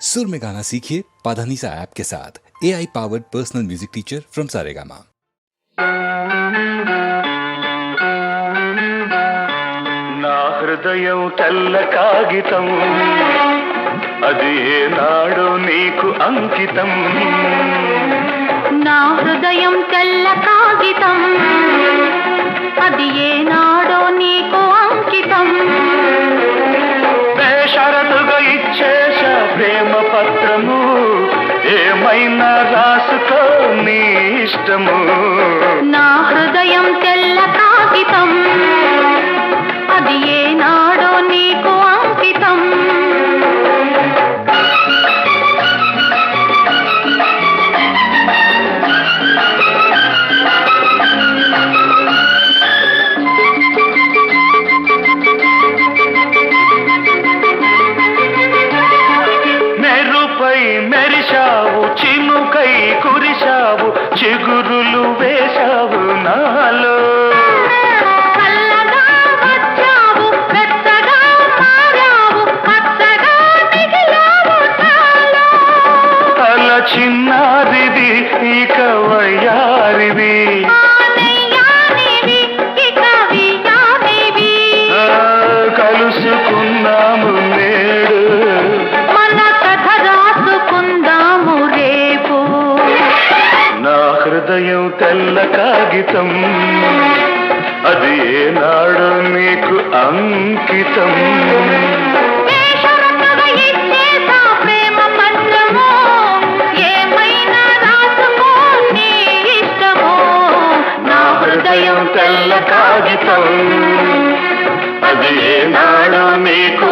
सुर में गाना सीखिए पाधानीसा ऐप के साथ A I powered personal music teacher from Saregama నా హృదయం తెల్ల కాగితం అది ఏనాడో నీకు అంకితం నా హృదయం తెల్ల కాగితం అది ఏనాడో ఏమైనా రాసుకో నీ ఇష్టము. నా హృదయం తెల్ల కాగితం. నా హృదయం తెల్ల కాగితం. అది ఏనాడు నీకు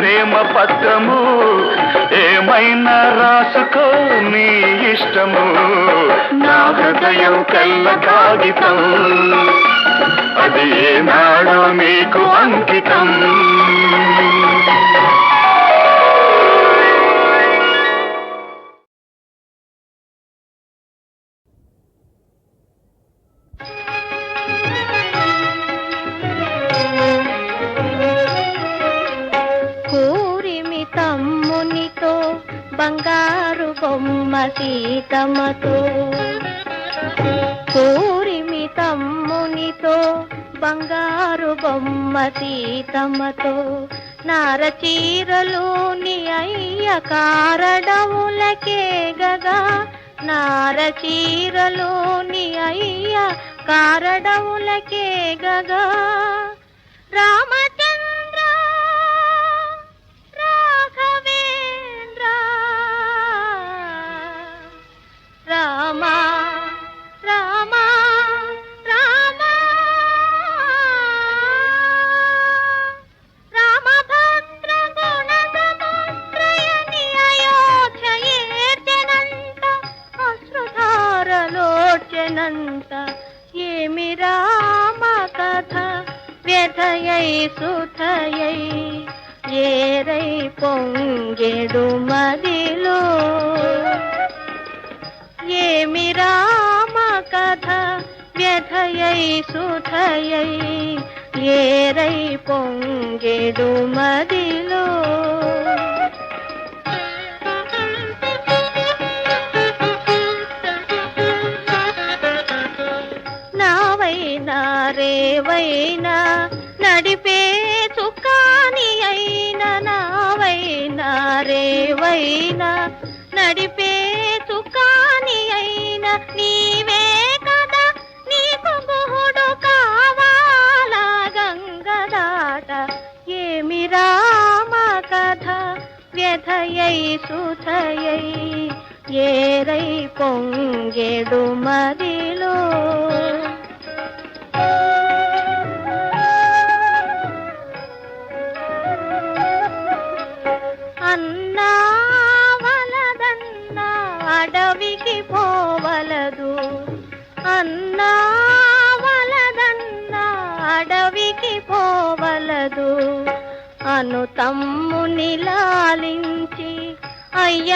ప్రేమ పత్రము ఏమైనా రాసుకో నీ ఇష్టము? నా హృదయం తెల్ల కాగితం. అది ఏనాడో నీకు అంకితం. సీతమతో సీతమ్మతో కూరిమి తమ్మునితో బంగారు బొమ్మ సీతమతో నారచీరలోని అయ్య కారడములకే గగా నారచీరలోని అయ్య కారడములకే గగా రామచంద్ర మదిలో నావైనా రేవైనా నడిపే చుక్కాని అయినా నావైనా రేవైనా నడిపే వ్యథయై సుధయై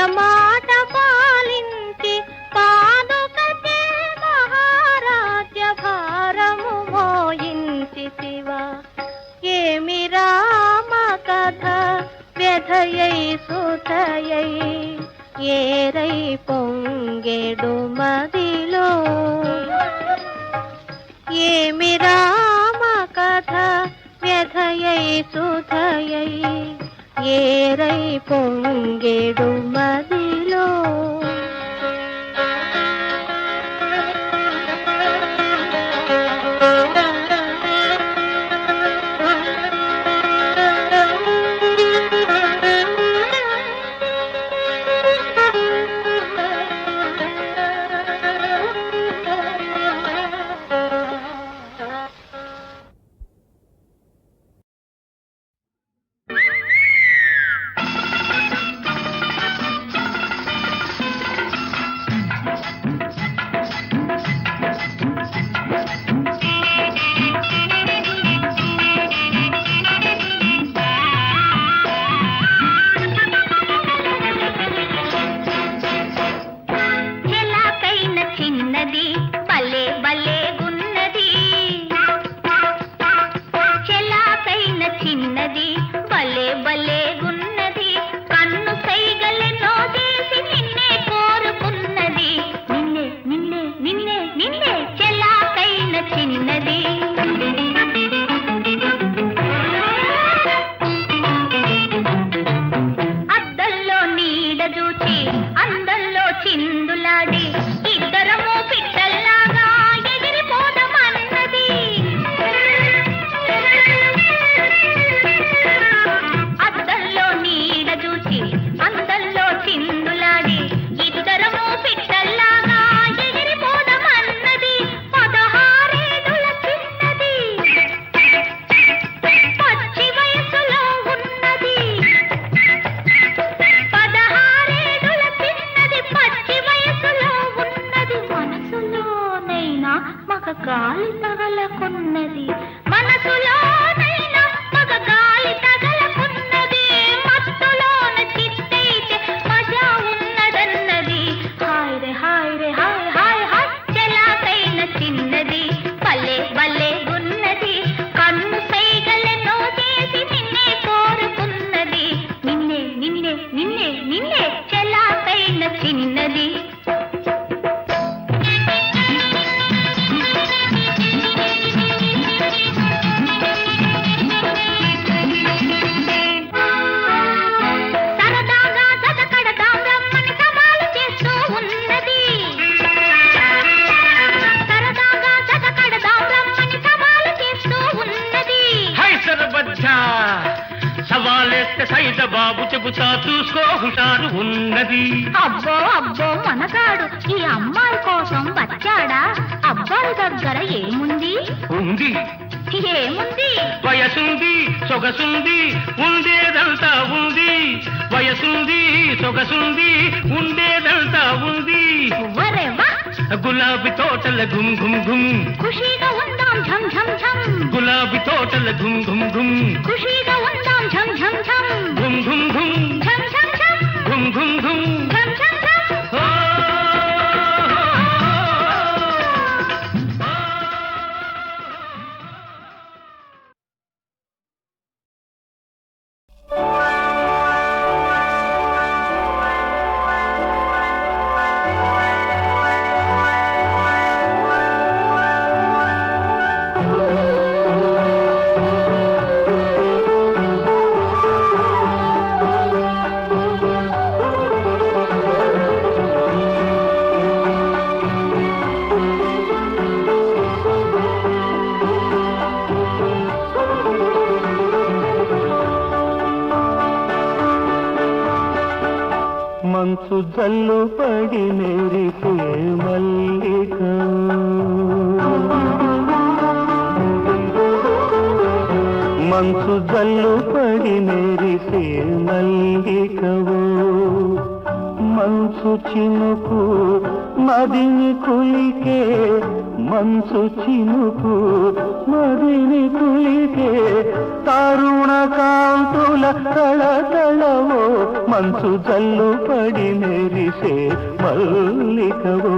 మాట పాలించి పాదుకతే మహారాజ్య భారము మోయించి శివ. ఏమి రామ కథ వ్యధయై సుతయై ఏరై పొంగెడు మదిలో. ఏమి రామ కథ వ్యధయై సుతయై ఏరై పొంగెడు సవాలేస్తే సైద బాబు చెబుతా చూసుకో హుషారు ఉన్నది. అబ్బో అబ్బో మనగాడు ఈ అమ్మాయి కోసం వచ్చాడా? అబ్బాయి దగ్గర ఏముంది? ఉంది. ఏముంది? వయసుంది సొగసుంది ఉండేదంతా ఉంది. వయసుంది సొగసుంది ఉండేదంతా ఉంది. గులాబీ తోటల గుమ్ గుమ్ గుమ్ ఖుషీగా ఉందాం ఝం ఝం ఝం. గులాబీ తోటల గుమ్ గుమ్ గుమ్ ఖుషీగా ఉందాం ఝం ఝం ఝం గుమ్ గుమ్ గుమ్ ఝం ఝం ఝం గుమ్ గుమ్ గుమ్ మంచు జల్లు పడి మెరిసే మల్లిక. మంచు జల్లు పడి మెరిసే మల్లికవు. మంచు చినుకు మదిని కులికే మంచు చినుకు మదిని కులికే తరుణ కాంతుల తళతళవో మంచు జల్లు పడి మెరిసే మల్లికవో.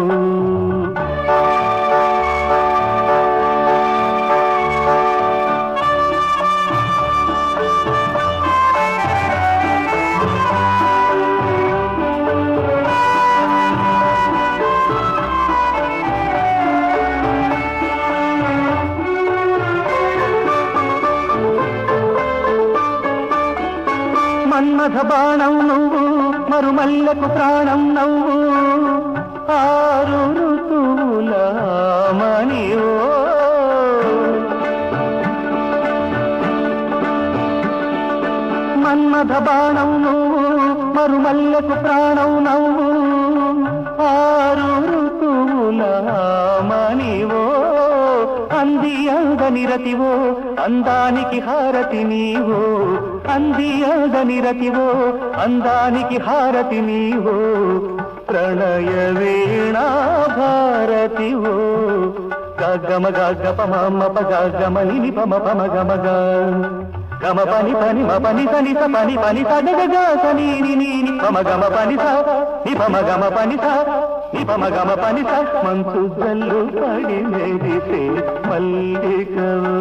మన్మథ బాణం నువ్వు మరుమల్లకు ప్రాణం నవ్వు. ఆరు ఋతువుల మణివో మన్మథ బాణం నువ్వు మరుమల్లకు ప్రాణం నవ్వు. ఆరు ఋతువుల మణివో అంది అందని నిరతివో అందానికి హారతి నీవో. అందియోగ నిరతివో అందానికి హారతి నీవో ప్రణయ వీణా భారతివో గగమ గగ పమ ప గమ ని పమ పమ గమ గమ పని పని మ పని సని స పని పని స సని ని పమ గమ పని స ని పమ గమ పని స ని పమ గమ పని స మంచు జల్లు పడి మెరిసే మల్లికవో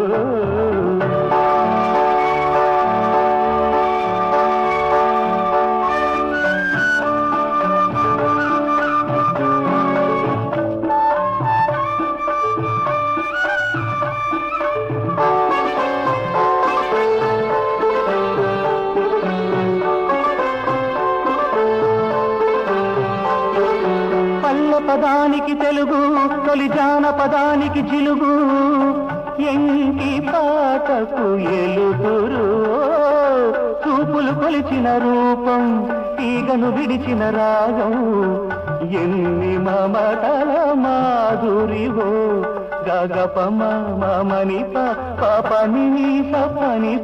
పదానికి తెలుగు తొలి జాన పదానికి జిలుగు. ఎంకి పాటకు ఎలుగురు? చూపులు కొలిచిన రూపం ఈగను విడిచిన రాగం. ఎన్ని మమతల మాధురివో. గగపమ మమని పని సపని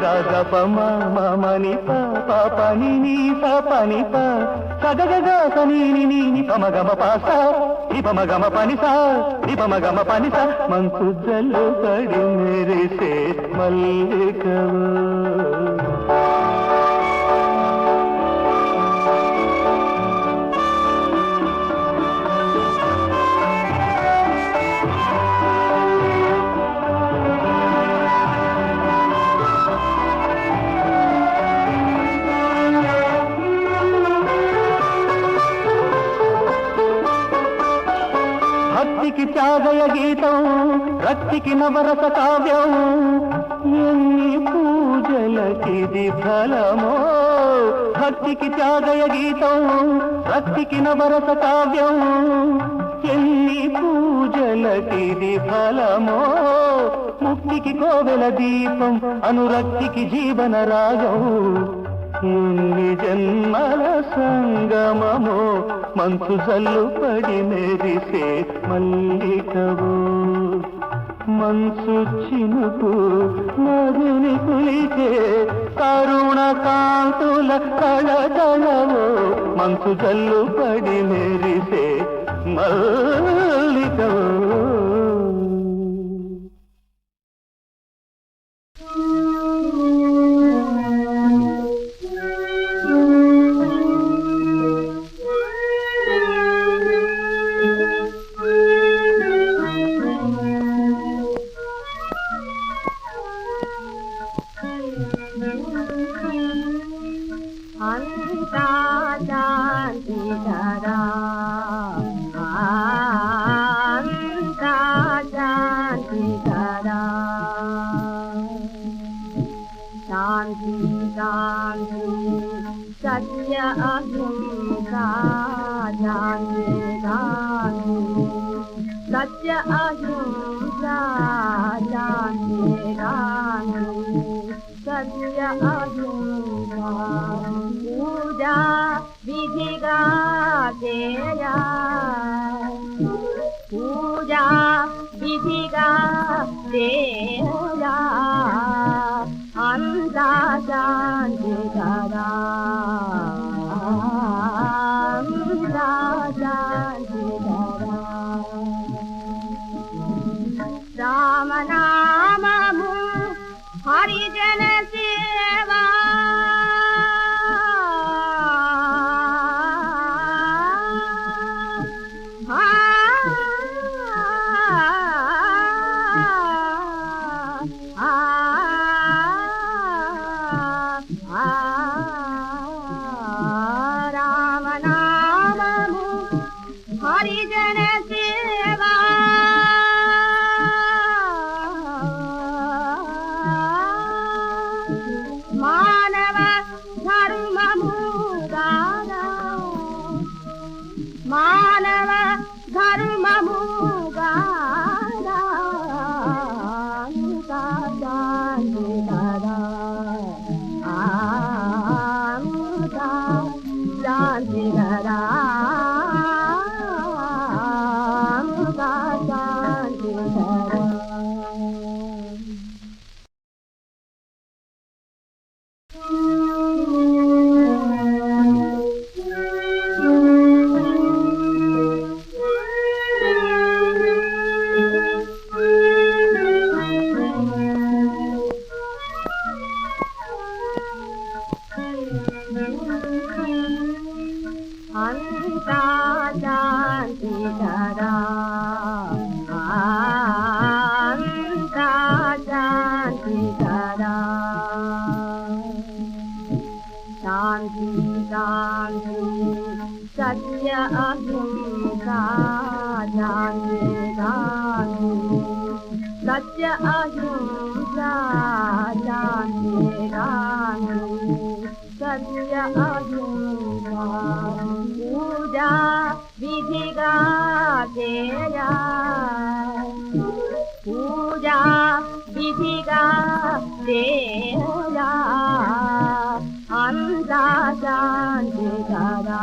గగపమ మమని పని నీ ప సగగ సనీని ని గమ పాస ని పమ గమ పనిస సా గమ పని మంచు జల్లు పడి మెరిసే మల్లికవా. భక్తికి త్యాగయ గీతం రక్తికి నవరస కావ్యం. ఎన్ని పూజలకిది ఫలమో భక్తికి త్యాగయ గీతం రక్తికి నవరస కావ్యం. ఎన్ని పూజలకిది ఫలమో ముక్తికి కోవెల దీపం అనురక్తికి జీవన రాగం. ఎన్ని జన్మల సంగమమో మంచు జల్లు పడి మెరిసే మల్లికవు. మంచు చినుకు మరుని కులిచే కరుణ కాంతుల కళకళవో మంచు జల్లు పడి మెరిసే మల్లికవు. पूजा विधिगा तेरा पूजा विधिगा तेरा अंदा जान हरिजन से जानकी सत्य अहिंसा जानकी रानी सत्य अहिंसा जानकी रानी सत्य अहिंसा पूजा विधि गातेया पूजा विधि गातेया राजा जे दादा